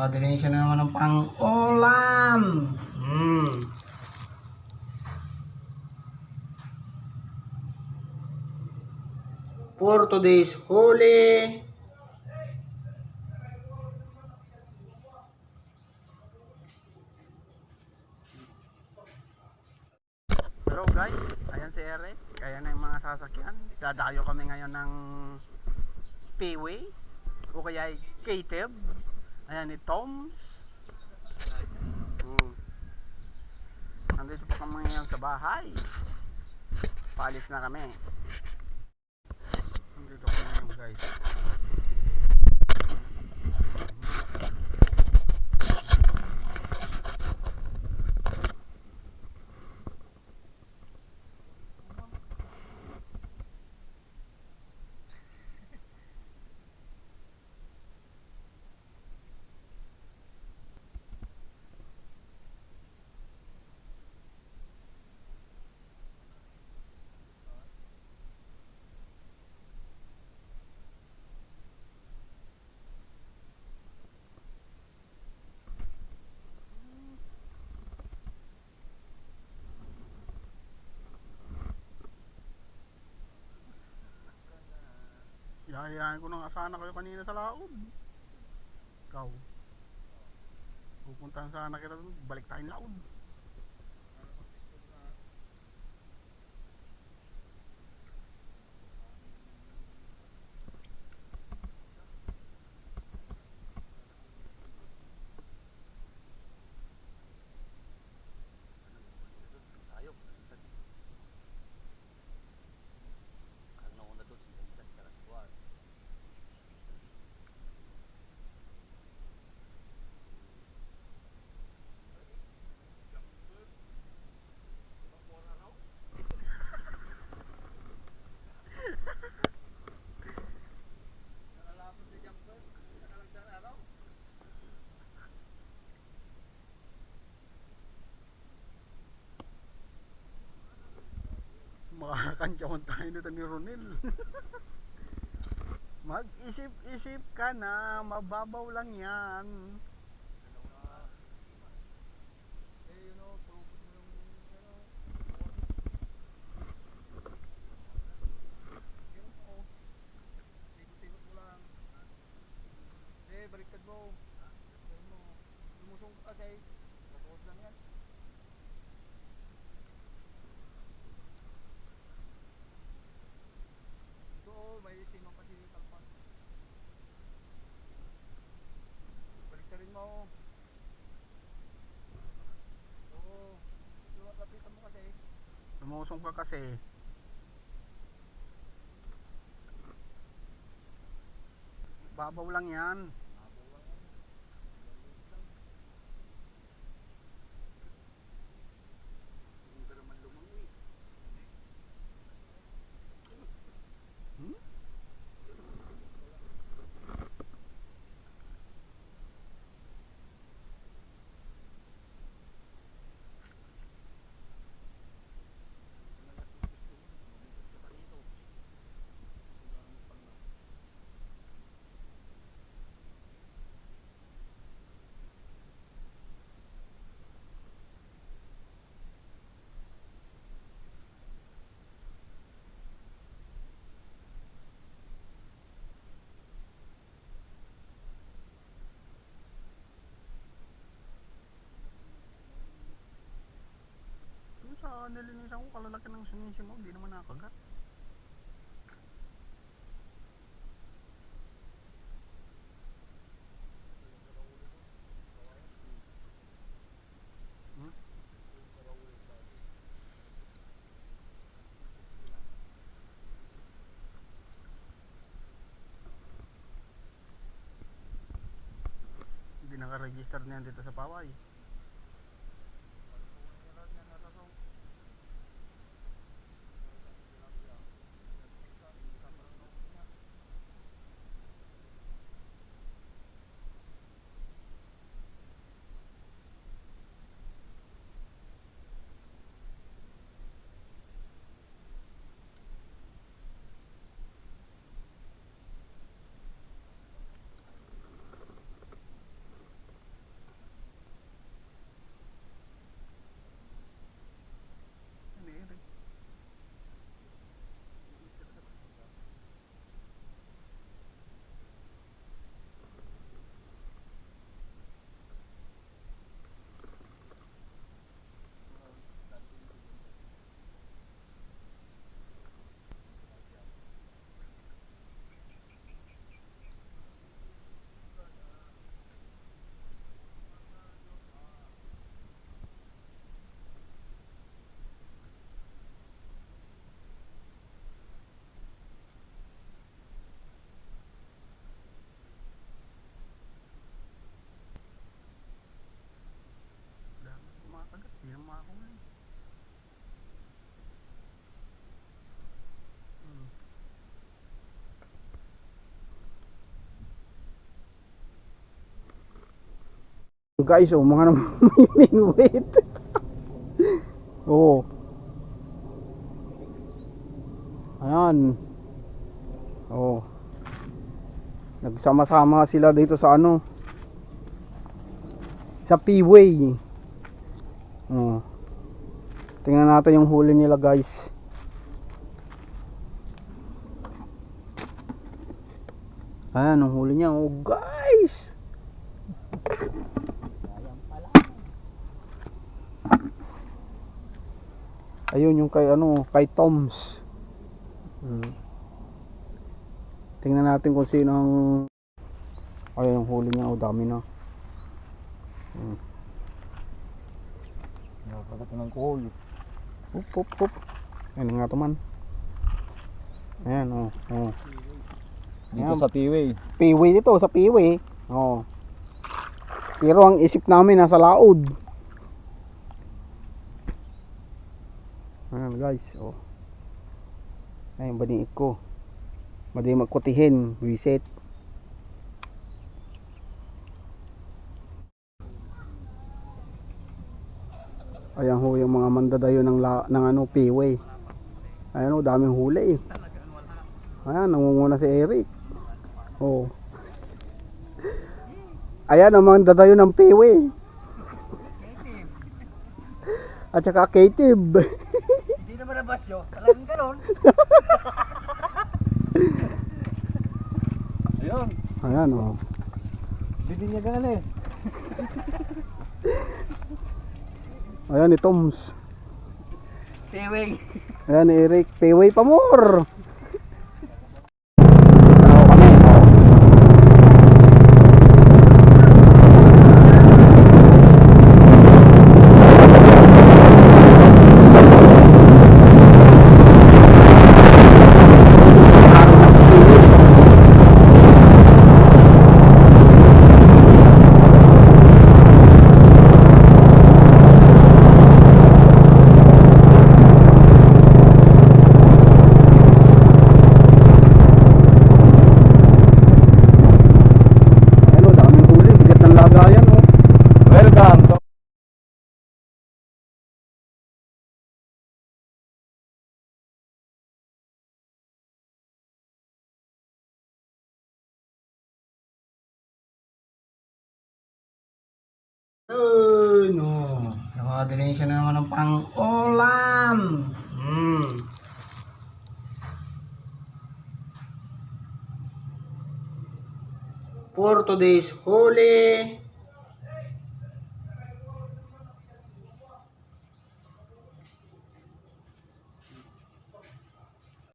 Nakadalhin siya na naman ng pang-ulam. Hmm. For today's huli. Hello guys, ayan si Eric. Ayan na yung mga sasakyan. Dadayo kami ngayon ng Payway o kaya ay K-Teb. Ayan ni Toms. Hmm. Nandito pa kami ngayon sa bahay. Paalis na kami. Nandito kami ngayon guys. Yayayain ko na nga sana kayo kanina sa laod. Ikaw. Pupuntahan sana kita doon. Balik tayong laod. Makakantyawan tayo nito ni Ronel. Mag-isip-isip ka na, mababaw lang yan. Eh, baliktad mo. Ayun mo. Lumusong ka kasi. Tapos lang yan. Ito oh, may sino pa si Talpan. Baliktarin mo. Oo. Ito, lapitan mo kasi. Lumusong ka kasi. Babaw lang yan. Hmm? Yung sa nilinisan ko, kalalaki ng sinisi mo, hindi naman nakagat. Hmm? Hindi naka-register na dito sa Paway. Guys, oh, mga namiming wait. oh. Ayan. Oh. Nagsama-sama sila dito sa ano. Sa P-Way. Oh. Tingnan natin yung huli nila, guys. Ayan, ang huli niya. Oh, guys. Ayun yung kay ano, kay Toms. Hmm. Tingnan natin kung sino ang Ayun yung huli niya, oh dami na. Hmm. Nakakagat ng kohol. Up, up, up. Ayun nga to man. Ayan, oh. oh. Dito Ayan. sa P-Way. Piwi dito, sa piwi. Oh. Pero ang isip namin nasa laod. Ayan guys, oh. Ayan, baniik ko. Madi magkutihin, reset. Ayan ho yung mga mandadayo ng, la, ng ano, piwi. Ayan ho, daming huli eh. Ayan, nangunguna si Eric. Oh. Ayan ang mga dadayo ng pewe. At saka Katib. Na basyo. Talagang ganon. Ayun. Ayan oh. Bibinyagan eh. Ayan ni Toms. P-Way. Ayan ni Eric. Pewe pa more. Tanaw kami. Oh. Ayan oh, daming huli. Bigat ng lagayan oh. Welcome to Ay, no. Nakadalhin siya na naman ng pang-ulam. Mm. For today's huli,